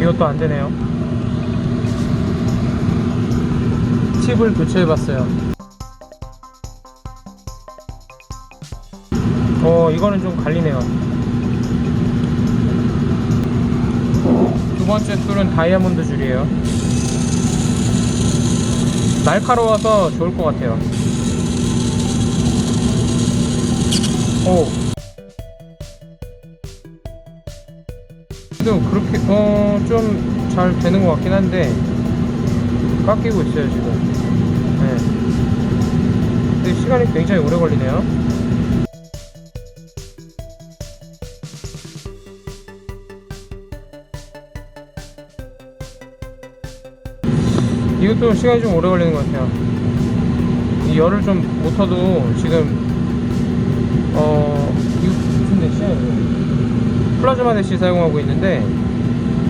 이것도 안 되네요. 칩을 교체해 봤어요. 어, 이거는 좀 갈리네요. 두 번째 툴은 다이아몬드 줄이에요. 날카로워서 좋을 것 같아요. 오. 그래도 그렇게 어 좀 잘 되는 것 같긴 한데 깎이고 있어요 지금. 네. 근데 시간이 굉장히 오래 걸리네요. 이것도 시간이 좀 오래 걸리는 것 같아요. 이 열을 좀 모터도 지금 어 이거 무슨 대시야 이거 플라즈마 대시 사용하고 있는데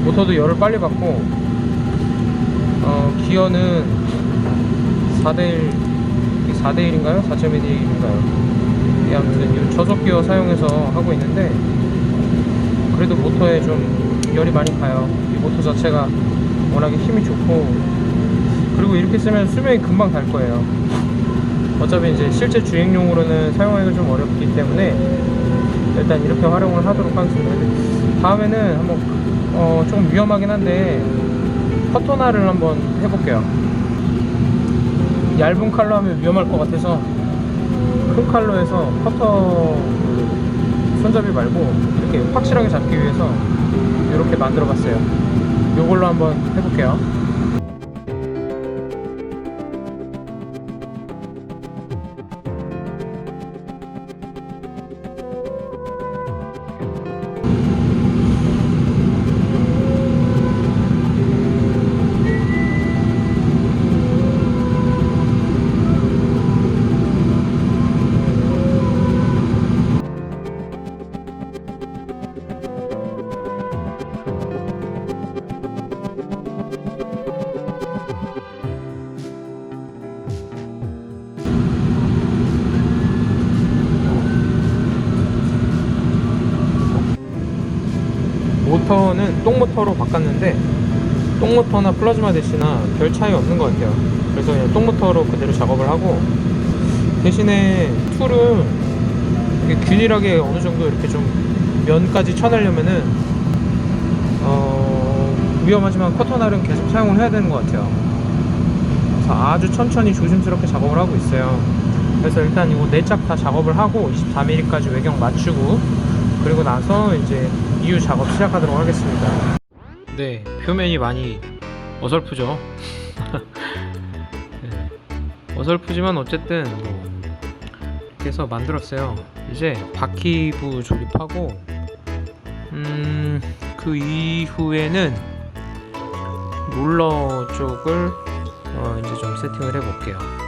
모터도 열을 빨리 받고 어 기어는 4대1 4대1인가요? 4.1인가요? 예, 아무튼 이 저속 기어 사용해서 하고 있는데 그래도 모터에 좀 열이 많이 가요 이 모터 자체가 워낙에 힘이 좋고 그리고 이렇게 쓰면 수명이 금방 달 거예요 어차피 이제 실제 주행용으로는 사용하기가 좀 어렵기 때문에 일단 이렇게 활용을 하도록 하겠습니다. 다음에는 한번 어, 조금 위험하긴 한데 커터날을 한번 해볼게요. 얇은 칼로 하면 위험할 것 같아서 큰 칼로 해서 그 손잡이 말고 이렇게 확실하게 잡기 위해서 이렇게 만들어 봤어요. 이걸로 한번 해볼게요. 모터는 똥모터로 바꿨는데 똥모터나 플라즈마 대시나 별 차이 없는 것 같아요. 그래서 그냥 똥모터로 그대로 작업을 하고 대신에 이렇게 균일하게 어느 정도 이렇게 좀 면까지 쳐내려면은 어, 위험하지만 커터날은 계속 사용을 해야 되는 것 같아요. 그래서 아주 천천히 조심스럽게 작업을 하고 있어요. 그래서 일단 이거 네짝다 작업을 하고 24mm까지 외경 맞추고 그리고 나서 이제 이유 작업 시작하도록 하겠습니다. 네, 표면이 많이 어설프죠. 네, 어설프지만 어쨌든 뭐 이렇게 해서 만들었어요. 이제 바퀴부 조립하고 음, 그 이후에는 롤러 쪽을 어, 이제 좀 세팅을 해볼게요.